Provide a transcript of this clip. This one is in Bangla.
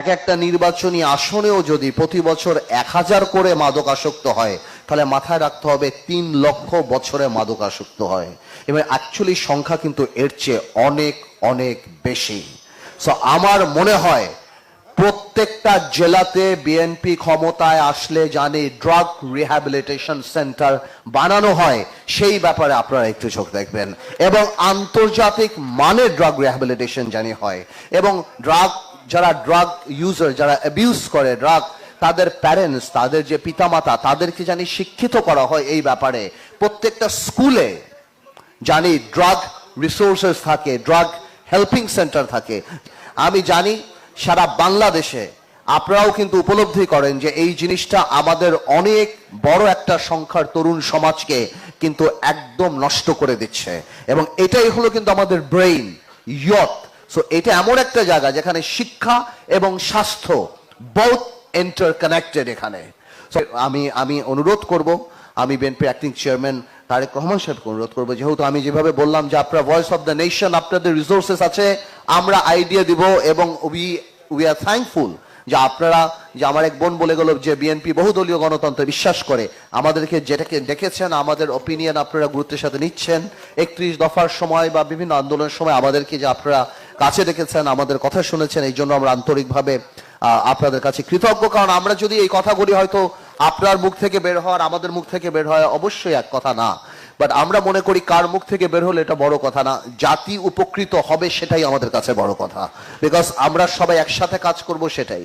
এক একটা নির্বাচনী আসনেও যদি প্রতি বছর এক হাজার করে মাদক আসক্ত হয়, তাহলে মাথায় রাখতে হবে তিন লক্ষ বছরে মাদক আসক্ত হয়। এবং অ্যাকচুয়ালি সংখ্যা কিন্তু এর চেয়ে অনেক অনেক বেশি। সো আমার মনে হয় প্রত্যেকটা জেলাতে বিএনপি ক্ষমতায় আসলে জানি ড্রাগ রিহ্যাবিলিটেশন সেন্টার বানানো হয়, সেই ব্যাপারে আপনারা একটু চোখ দেখবেন। এবং আন্তর্জাতিক মানের ড্রাগ রিহ্যাবিলিটেশন জানি হয়। এবং ড্রাগ যারা ড্রাগ ইউজার যারা অ্যাবিউজ করে ড্রাগ তাদের প্যারেন্টস তাদের যে পিতামাতা, তাদেরকে জানি শিক্ষিত করা হয় এই ব্যাপারে। প্রত্যেকটা স্কুলে জানি ড্রাগ রিসোর্সেস থাকে ড্রাগ হেল্পিং সেন্টার থাকে। আমি জানি সারা বাংলাদেশে আপনারাও কিন্তু উপলব্ধি করেন যে এই জিনিসটা আমাদের অনেক বড় একটা সংখ্যার তরুণ সমাজকে কিন্তু একদম নষ্ট করে দিচ্ছে। এবং এটাই হলো কিন্তু আমাদের ব্রেইন ইয়ত সো এটা এমন একটা জায়গা যেখানে শিক্ষা এবং স্বাস্থ্য বোথ এন্টার কানেক্টেড এখানে আমি আমি অনুরোধ করব, আমি BNP acting chairman Tarique Rahman সাহেবকে অনুরোধ করব, যেহেতু আমি যেভাবে বললাম যে আপনার ভয়েস অফ দ্য নেশন আপনাদের রিসোর্সেস আছে, আমরা আইডিয়া দিব এবং উই উই আর থ্যাঙ্কফুল যে আপনারা, যে আমার এক বোন বলে গেল যে বিএনপি বহুদলীয় গণতন্ত্রে বিশ্বাস করে, আমাদেরকে যেটাকে দেখেছেন, আমাদের ওপিনিয়ন আপনারা গুরুত্বের সাথে নিচ্ছেন। একত্রিশ দফার সময় বা বিভিন্ন আন্দোলনের সময় আমাদেরকে যে আপনারা কাছে দেখেছেন, আমাদের কথা শুনেছেন, এই জন্য আমরা আন্তরিকভাবে আপনাদের কাছে কৃতজ্ঞ। কারণ আমরা যদি এই কথাগুলি হয়তো আপনার মুখ থেকে বের হওয়ার, আমাদের মুখ থেকে বের হয়, অবশ্যই এক কথা না। বাট আমরা মনে করি কার মুখ থেকে বের হলে এটা বড় কথা না। জাতি উপকৃত হবে সেটাই আমাদের কাছে বড় কথা। বিকজ আমরা সবাই একসাথে কাজ করব সেটাই।